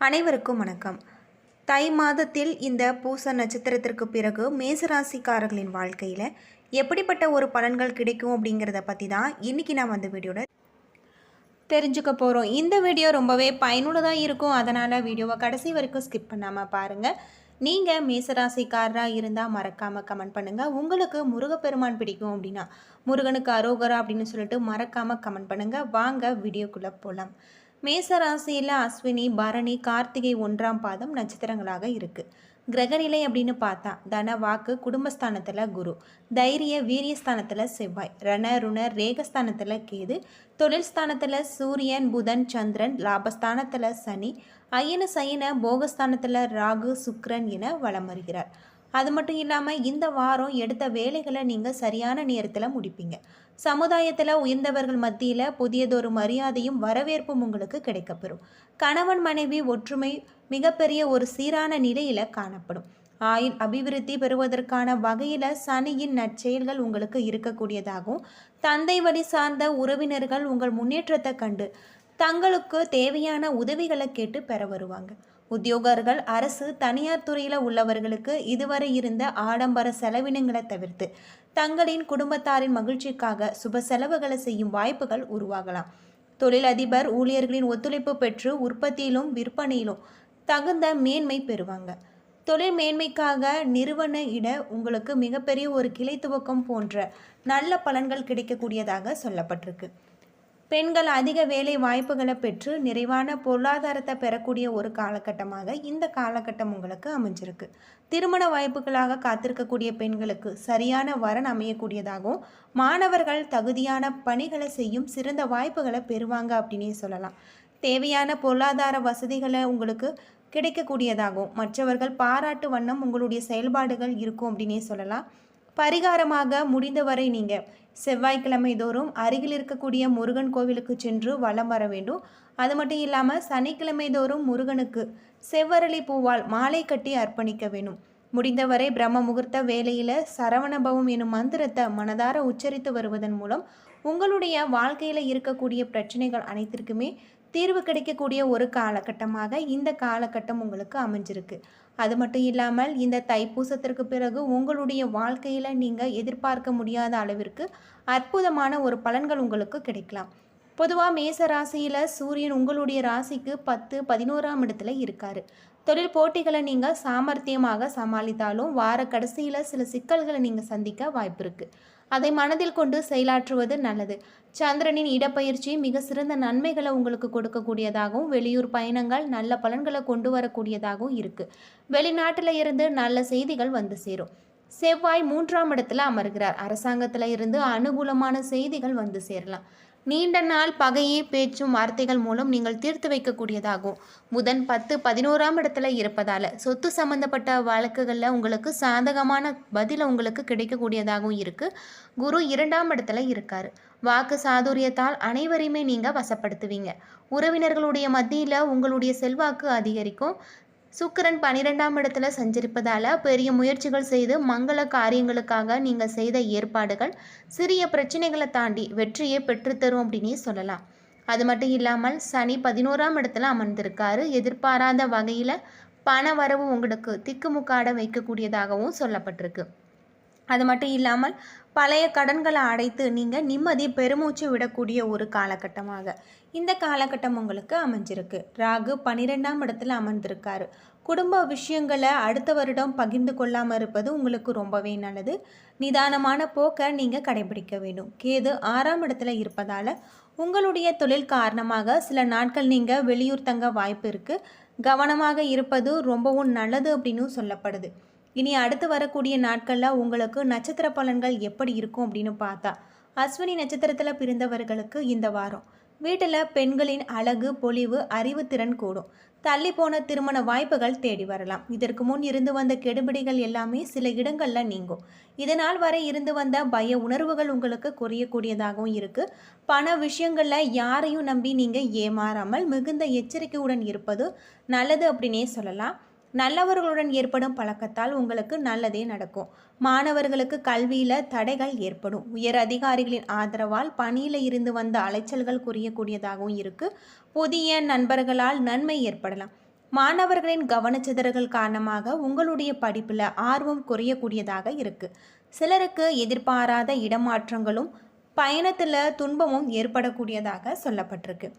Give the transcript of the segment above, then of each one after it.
அனைவருக்கும் வணக்கம். தை மாதத்தில் இந்த பூச நட்சத்திரத்திற்கு பிறகு மேசராசிக்காரர்களின் வாழ்க்கையில் எப்படிப்பட்ட ஒரு பலன்கள் கிடைக்கும் அப்படிங்கிறத பற்றி தான் இன்றைக்கி நான் வந்து வீடியோட தெரிஞ்சுக்க போகிறோம் இந்த வீடியோ ரொம்பவே பயனுள்ளதாக இருக்கும். அதனால் வீடியோவை கடைசி வரைக்கும் ஸ்கிப் பண்ணாமல் பாருங்கள் நீங்கள் மேசராசிக்காரராக இருந்தால் மறக்காமல் கமெண்ட் பண்ணுங்கள் உங்களுக்கு முருகப்பெருமான் பிடிக்கும் அப்படின்னா முருகனுக்கு அரோகரா அப்படின்னு சொல்லிட்டு மறக்காமல் கமெண்ட் பண்ணுங்கள் வாங்க வீடியோக்குள்ளே போகலாம் மேச ராசியில் அஸ்வினி பரணி கார்த்திகை ஒன்றாம் பாதம் நட்சத்திரங்களாக இருக்குது கிரகநிலை அப்படின்னு பார்த்தா தன வாக்கு குடும்பஸ்தானத்தில் குரு தைரிய வீரியஸ்தானத்தில் செவ்வாய் ரண ருண ரேகஸ்தானத்தில் கேது தொழில் ஸ்தானத்தில் சூரியன் புதன் சந்திரன் லாபஸ்தானத்தில் சனி ஐயன சயன போகஸ்தானத்தில் ராகு சுக்ரன் என வலம் வருகிறார். அது மட்டும் இல்லாமல் இந்த வாரம் எடுத்த வேலைகளை நீங்கள் சரியான நேரத்தில் முடிப்பீங்க. சமுதாயத்தில் உயர்ந்தவர்கள் மத்தியில் புதியதொரு மரியாதையும் வரவேற்பும் உங்களுக்கு கிடைக்கப்பெறும். கணவன் மனைவி ஒற்றுமை மிகப்பெரிய ஒரு சீரான நிலையில் காணப்படும். ஆயுள் அபிவிருத்தி பெறுவதற்கான வகையில் சனியின் நற்செயல்கள் உங்களுக்கு இருக்கக்கூடியதாகவும் தந்தை வழி சார்ந்த உறவினர்கள் உங்கள் முன்னேற்றத்தை கண்டு தங்களுக்கு தேவையான உதவிகளை கேட்டு பெற வருவாங்க. உத்தியோகர்கள் அரசு தனியார் துறையில் உள்ளவர்களுக்கு இதுவரை இருந்த ஆடம்பர செலவினங்களை தவிர்த்து தங்களின் குடும்பத்தாரின் மகிழ்ச்சிக்காக சுப செலவுகளை செய்யும் வாய்ப்புகள் உருவாகலாம். தொழிலதிபர் ஊழியர்களின் ஒத்துழைப்பு பெற்று உற்பத்தியிலும் விற்பனையிலும் தகுந்த மேன்மை பெறுவாங்க. தொழில் மேன்மைக்காக நிறுவன இட உங்களுக்கு மிகப்பெரிய ஒரு கிளை துவக்கம் போன்ற நல்ல பலன்கள் கிடைக்கக்கூடியதாக சொல்லப்பட்டிருக்கு. பெண்கள் அதிக வேலை வாய்ப்புகளை பெற்று நிறைவான பொருளாதாரத்தை பெறக்கூடிய ஒரு காலகட்டமாக இந்த காலகட்டம் உங்களுக்கு அமைஞ்சிருக்கு. திருமண வாய்ப்புகளாக காத்திருக்கக்கூடிய பெண்களுக்கு சரியான வரன் அமையக்கூடியதாகவும் மாணவர்கள் தகுதியான பணிகளை செய்யும் சிறந்த வாய்ப்புகளை பெறுவாங்க அப்படின்னே சொல்லலாம். தேவையான பொருளாதார வசதிகளை உங்களுக்கு கிடைக்கக்கூடியதாகவும் மற்றவர்கள் பாராட்டு வண்ணம் உங்களுடைய செயல்பாடுகள் இருக்கும் அப்படின்னே சொல்லலாம். பரிகாரமாக முடிந்தவரை நீங்கள் செவ்வாய்க்கிழமை தோறும் அருகில் இருக்கக்கூடிய முருகன் கோவிலுக்கு சென்று வலம் வர வேண்டும். அது மட்டும் இல்லாமல் சனிக்கிழமை தோறும் முருகனுக்கு செவ்வரளி பூவால் மாலை கட்டி அர்ப்பணிக்க வேணும் முடிந்தவரை பிரம்ம முகூர்த்த வேலையில் சரவணபவம் எனும் மந்திரத்தை மனதார உச்சரித்து வருவதன் மூலம் உங்களுடைய வாழ்க்கையில் இருக்கக்கூடிய பிரச்சனைகள் அனைத்திற்குமே தீர்வு கிடைக்கக்கூடிய ஒரு காலகட்டமாக இந்த காலகட்டம் உங்களுக்கு அமைஞ்சிருக்கு. அது மட்டும் இல்லாமல் இந்த தைப்பூசத்திற்கு பிறகு உங்களுடைய வாழ்க்கையில் நீங்கள் எதிர்பார்க்க முடியாத அளவிற்கு அற்புதமான ஒரு பலன்கள் உங்களுக்கு கிடைக்கலாம். பொதுவாக மேச ராசியில் சூரியன் உங்களுடைய ராசிக்கு பத்து பதினோராம் இடத்துல இருக்கார். தொழில் போட்டிகளை நீங்கள் சாமர்த்தியமாக சமாளித்தாலும் வார கடைசியில் சில சிக்கல்களை நீங்கள் சந்திக்க வாய்ப்பு இருக்குது அதை மனதில் கொண்டு செயலாற்றுவது நல்லது. சந்திரனின் இடப்பயிற்சி மிக சிறந்த நன்மைகளை உங்களுக்கு கொடுக்கக்கூடியதாகவும் வெளியூர் பயணங்கள் நல்ல பலன்களை கொண்டு வரக்கூடியதாகவும் இருக்குது வெளிநாட்டில் இருந்து நல்ல செய்திகள் வந்து சேரும். செவ்வாய் மூன்றாம் இடத்துல அமர்கிறார். அரசாங்கத்தில் இருந்து அனுகூலமான செய்திகள் வந்து சேரலாம். நீண்ட நாள் பகையே பேச்சும் வார்த்தைகள் மூலம் நீங்கள் தீர்த்து வைக்கக்கூடியதாகும். புதன் பத்து பதினோராம் இடத்துல இருப்பதால் சொத்து சம்பந்தப்பட்ட வழக்குகளில் உங்களுக்கு சாதகமான பதில் உங்களுக்கு கிடைக்கக்கூடியதாகவும் இருக்குது குரு இரண்டாம் இடத்துல இருக்கார். வாக்கு சாதுரியத்தால் அனைவரையுமே நீங்கள் வசப்படுத்துவீங்க. உறவினர்களுடைய மத்தியில் உங்களுடைய செல்வாக்கு அதிகரிக்கும். சுக்கரன் பனிரெண்டாம் இடத்துல சஞ்சரிப்பதால் பெரிய முயற்சிகள் செய்து மங்கள காரியங்களுக்காக நீங்கள் செய்த ஏற்பாடுகள் சிறிய பிரச்சனைகளை தாண்டி வெற்றியை பெற்றுத்தரும் அப்படின்னே சொல்லலாம். அது மட்டும் இல்லாமல் சனி பதினோராம் இடத்துல அமர்ந்திருக்காரு. எதிர்பாராத வகையில் பண வரவு உங்களுக்கு திக்குமுக்காட வைக்கக்கூடியதாகவும் சொல்லப்பட்டிருக்கு. அது மட்டும் இல்லாமல் பழைய கடன்களை அடைத்து நீங்கள் நிம்மதி பெருமூச்சு விடக்கூடிய ஒரு காலகட்டமாக. இந்த காலகட்டம் உங்களுக்கு அமைஞ்சிருக்கு. ராகு பன்னிரெண்டாம் இடத்துல அமர்ந்திருக்காரு. குடும்ப விஷயங்களை அடுத்த வருடம் பகிர்ந்து கொள்ளாமல் இருப்பது உங்களுக்கு ரொம்பவே நல்லது. நிதானமான போக்கை நீங்கள் கடைபிடிக்க வேண்டும். கேது ஆறாம் இடத்துல இருப்பதால் உங்களுடைய தொழில் காரணமாக சில நாட்கள் நீங்கள் வெளியூர் தங்க வாய்ப்பு இருக்குது கவனமாக இருப்பது ரொம்பவும் நல்லது அப்படின்னு சொல்லப்படுது. இனி அடுத்து வரக்கூடிய நாட்களில் உங்களுக்கு நட்சத்திர பலன்கள் எப்படி இருக்கும் அப்படின்னு பார்த்தா அஸ்வினி நட்சத்திரத்தில் பிறந்தவர்களுக்கு இந்த வாரம். வீட்டில் பெண்களின் அழகு பொலிவு அறிவுத்திறன் கூடும். தள்ளி போன திருமண வாய்ப்புகள் தேடி வரலாம். இதற்கு முன் இருந்து வந்த கெடுபிடிகள் எல்லாமே சில இடங்களில் நீங்கும். இதனால் வரை இருந்து வந்த பய உணர்வுகள் உங்களுக்கு குறையக்கூடியதாகவும் இருக்குது பண விஷயங்களில் யாரையும் நம்பி நீங்கள் ஏமாறாமல் மிகுந்த எச்சரிக்கையுடன் இருப்பது நல்லது அப்படின்னே சொல்லலாம். நல்லவர்களுடன் ஏற்படும் பழக்கத்தால் உங்களுக்கு நல்லதே நடக்கும். மாணவர்களுக்கு கல்வியில் தடைகள் ஏற்படும். உயர் அதிகாரிகளின் ஆதரவால் பணியில் இருந்து வந்த அலைச்சல்கள் குறையக்கூடியதாகவும் இருக்குது புதிய நண்பர்களால் நன்மை ஏற்படலாம். மாணவர்களின் கவனச்சிதறல்கள் காரணமாக உங்களுடைய படிப்பில் ஆர்வம் குறையக்கூடியதாக இருக்குது சிலருக்கு எதிர்பாராத இடமாற்றங்களும் பயணத்தில் துன்பமும் ஏற்படக்கூடியதாக சொல்லப்பட்டிருக்கு.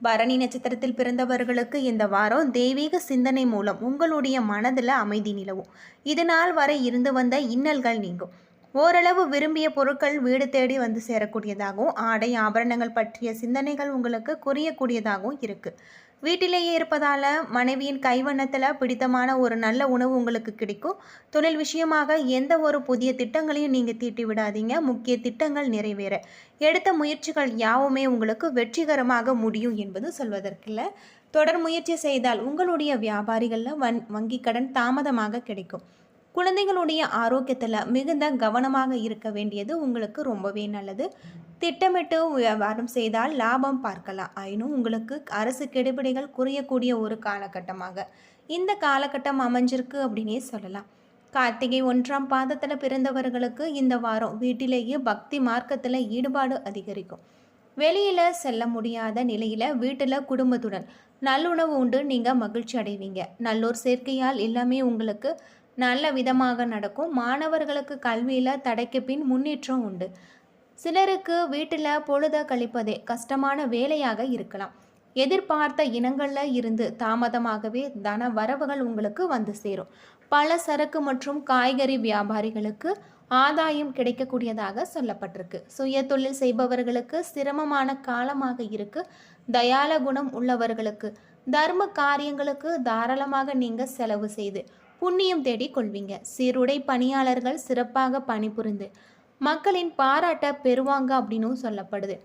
பரணி நட்சத்திரத்தில் பிறந்தவர்களுக்கு இந்த வாரம் தெய்வீக சிந்தனை மூலம் உங்களுடைய மனதில் அமைதி நிலவும். இதனால் வரை இருந்து வந்த இன்னல்கள் நீங்கும். ஓரளவு விரும்பிய பொருட்கள் வீடு தேடி வந்து சேரக்கூடியதாகவும் ஆடை ஆபரணங்கள் பற்றிய சிந்தனைகள் உங்களுக்கு குறையக்கூடியதாகவும் இருக்குது வீட்டிலேயே இருப்பதால் மனைவியின் கைவண்ணத்தில் பிடித்தமான ஒரு நல்ல உணவு உங்களுக்கு கிடைக்கும். தொழில் விஷயமாக எந்த ஒரு புதிய திட்டங்களையும் நீங்கள் தீட்டி விடாதீங்க. முக்கிய திட்டங்கள் நிறைவேற. எடுத்த முயற்சிகள் யாவுமே உங்களுக்கு வெற்றிகரமாக முடியும் என்பது சொல்வதற்கில்ல. தொடர் முயற்சி செய்தால் உங்களுடைய வியாபாரிகளில் வன் வங்கி கடன் தாமதமாக கிடைக்கும். குழந்தைகளுடைய ஆரோக்கியத்தில் மிகுந்த கவனமாக இருக்க வேண்டியது உங்களுக்கு ரொம்பவே நல்லது. திட்டமிட்டு வியாபாரம் செய்தால் லாபம் பார்க்கலாம். ஆயினும் உங்களுக்கு அரசு கெடுபிடிகள் குறையக்கூடிய ஒரு காலகட்டமாக இந்த காலகட்டம் அமைஞ்சிருக்கு அப்படின்னே சொல்லலாம். கார்த்திகை ஒன்றாம் பாதத்தில் பிறந்தவர்களுக்கு இந்த வாரம் வீட்டிலேயே பக்தி மார்க்கத்தில் ஈடுபாடு அதிகரிக்கும். வெளியில் செல்ல முடியாத நிலையில் வீட்டில் குடும்பத்துடன் நல்லுணவு உண்டு நீங்கள் மகிழ்ச்சி அடைவீங்க. நல்லோர் சேர்க்கையால் எல்லாமே உங்களுக்கு நல்ல விதமாக நடக்கும். மாணவர்களுக்கு கல்வியில் தடைக்கு பின் முன்னேற்றம் உண்டு. சிலருக்கு வீட்டில் பொழுத கழிப்பதே கஷ்டமான வேலையாக இருக்கலாம். எதிர்பார்த்த இனங்களில் இருந்து தாமதமாகவே தன வரவுகள் உங்களுக்கு வந்து சேரும். பல சரக்கு மற்றும் காய்கறி வியாபாரிகளுக்கு ஆதாயம் கிடைக்கக்கூடியதாக சொல்லப்பட்டிருக்கு. சுய தொழில் செய்பவர்களுக்கு சிரமமான காலமாக இருக்கு. தயால குணம் உள்ளவர்களுக்கு தர்ம காரியங்களுக்கு தாராளமாக நீங்கள் செலவு செய்து புண்ணியம் தேடி கொள்வீங்க. சீருடை பணியாளர்கள் சிறப்பாக பணிபுரிந்து மக்களின் பாராட்ட பெறுவாங்க அப்படின்னும் சொல்லப்படுது.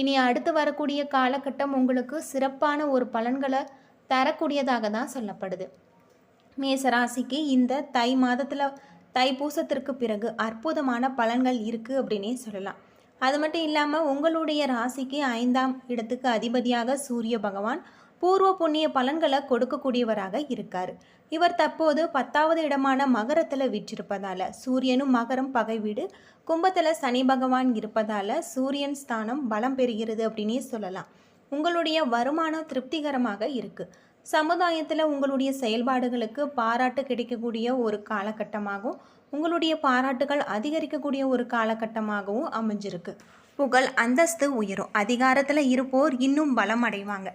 இனி அடுத்து வரக்கூடிய காலகட்டம் உங்களுக்கு சிறப்பான ஒரு பலன்களை தரக்கூடியதாக தான் சொல்லப்படுது. மேசராசிக்கு இந்த தை மாதத்தில் தைப்பூசத்திற்கு பிறகு அற்புதமான பலன்கள் இருக்குது அப்படின்னே சொல்லலாம். அது மட்டும் இல்லாமல் உங்களுடைய ராசிக்கு ஐந்தாம் இடத்துக்கு அதிபதியாக சூரிய பகவான் பூர்வ புண்ணிய பலன்களை கொடுக்கக்கூடியவராக இருக்கார். இவர் தற்போது பத்தாவது இடமான மகரத்தில் விற்றிருப்பதால் சூரியனும் மகரம் பகை வீடு. கும்பத்தில் சனி பகவான் இருப்பதால் சூரியன் ஸ்தானம் பலம் பெறுகிறது அப்படின்னே சொல்லலாம். உங்களுடைய வருமானம் திருப்திகரமாக இருக்குது சமுதாயத்தில் உங்களுடைய செயல்பாடுகளுக்கு பாராட்டு கிடைக்கக்கூடிய ஒரு காலகட்டமாகவும் உங்களுடைய பாராட்டுகள் அதிகரிக்கக்கூடிய ஒரு காலகட்டமாகவும் அமைஞ்சிருக்கு. புகழ் அந்தஸ்து உயரும். அதிகாரத்தில் இருப்போர் இன்னும் பலம் அடைவாங்க.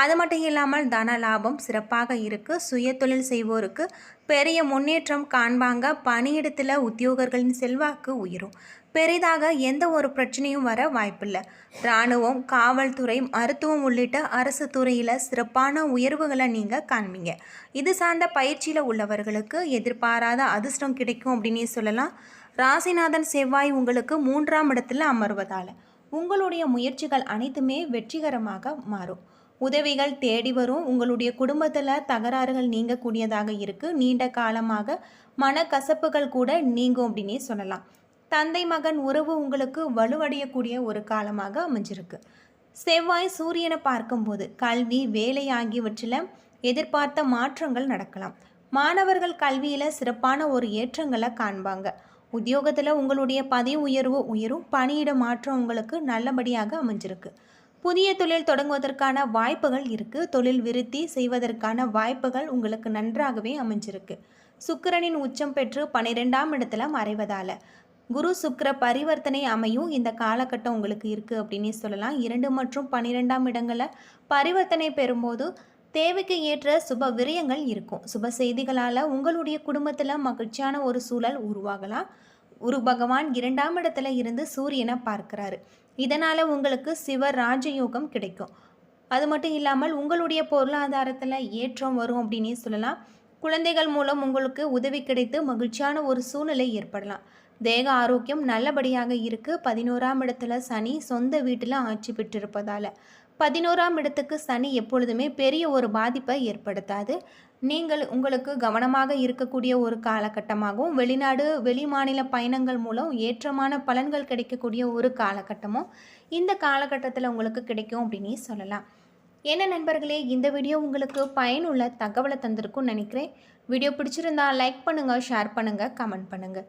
அது மட்டும் இல்லாமல் தன லாபம் சிறப்பாக இருக்குது சுய தொழில் செய்வோருக்கு பெரிய முன்னேற்றம் காண்பாங்க. பணியிடத்தில் உத்தியோகர்களின் செல்வாக்கு உயரும். பெரிதாக எந்த ஒரு பிரச்சனையும் வர வாய்ப்பில்லை. இராணுவம் காவல்துறை மருத்துவம் உள்ளிட்ட அரசு துறையில் சிறப்பான உயர்வுகளை நீங்கள் காண்பீங்க. இது சார்ந்த பயிற்சியில் உள்ளவர்களுக்கு எதிர்பாராத அதிர்ஷ்டம் கிடைக்கும் அப்படின்னே சொல்லலாம். ராசிநாதன் செவ்வாய் உங்களுக்கு மூன்றாம் இடத்தில் அமர்வதால் உங்களுடைய முயற்சிகள் அனைத்துமே வெற்றிகரமாக மாறும். உதவிகள் தேடி வரும். உங்களுடைய குடும்பத்தில் தகராறுகள் நீங்கக்கூடியதாக இருக்குது நீண்ட காலமாக மனக்கசப்புகள் கூட நீங்கும் அப்படின்னே சொல்லலாம். தந்தை மகன் உறவு உங்களுக்கு வலுவடையக்கூடிய ஒரு காலமாக அமைஞ்சிருக்கு. செவ்வாய் சூரியனை பார்க்கும்போது கல்வி வேலை ஆகியவற்றில் எதிர்பார்த்த மாற்றங்கள் நடக்கலாம். மாணவர்கள் கல்வியில் சிறப்பான ஒரு ஏற்றங்களை காண்பாங்க. உத்தியோகத்தில் உங்களுடைய பதவி உயர்வு உயரும். பணியிட மாற்றம் உங்களுக்கு நல்லபடியாக அமைஞ்சிருக்கு. புதிய தொழில் தொடங்குவதற்கான வாய்ப்புகள் இருக்குது தொழில் விருத்தி செய்வதற்கான வாய்ப்புகள் உங்களுக்கு நன்றாகவே அமைஞ்சிருக்கு. சுக்கிரனின் உச்சம் பெற்று பன்னிரெண்டாம் இடத்துல மறைவதால் குரு சுக்கர பரிவர்த்தனை அமையும். இந்த காலகட்டம் உங்களுக்கு இருக்குது அப்படின்னு சொல்லலாம். இரண்டு மற்றும் பன்னிரெண்டாம் இடங்களில் பரிவர்த்தனை பெறும்போது தேவைக்கு ஏற்ற சுப விரயங்கள் இருக்கும். சுப செய்திகளால் உங்களுடைய குடும்பத்தில் மகிழ்ச்சியான ஒரு சூழல் உருவாகலாம். குரு பகவான் இரண்டாம் இடத்துல இருந்து சூரியனை பார்க்கிறாரு. இதனால் உங்களுக்கு சிவ ராஜயோகம் கிடைக்கும். அது மட்டும் இல்லாமல் உங்களுடைய பொருளாதாரத்தில் ஏற்றம் வரும் அப்படின்னே சொல்லலாம். குழந்தைகள் மூலம் உங்களுக்கு உதவி கிடைத்து மகிழ்ச்சியான ஒரு சூழ்நிலை ஏற்படலாம். தேக ஆரோக்கியம் நல்லபடியாக இருக்குது பதினோராம் இடத்துல சனி சொந்த வீட்டில் ஆட்சி பெற்றிருப்பதால். பதினோராம் இடத்துக்கு சனி எப்பொழுதுமே பெரிய ஒரு பாதிப்பை ஏற்படுத்தாது. நீங்கள் உங்களுக்கு கவனமாக இருக்கக்கூடிய ஒரு காலகட்டமாகவும் வெளிநாடு வெளி மாநில பயணங்கள் மூலம் ஏற்றமான பலன்கள் கிடைக்கக்கூடிய ஒரு காலகட்டமும் இந்த காலகட்டத்தில் உங்களுக்கு கிடைக்கும் அப்படின்னு சொல்லலாம். என்ன நண்பர்களே இந்த வீடியோ உங்களுக்கு பயனுள்ள தகவலை தந்திருக்கும்னு நினைக்கிறேன். வீடியோ பிடிச்சிருந்தா லைக் பண்ணுங்கள் ஷேர் பண்ணுங்கள் கமெண்ட் பண்ணுங்கள்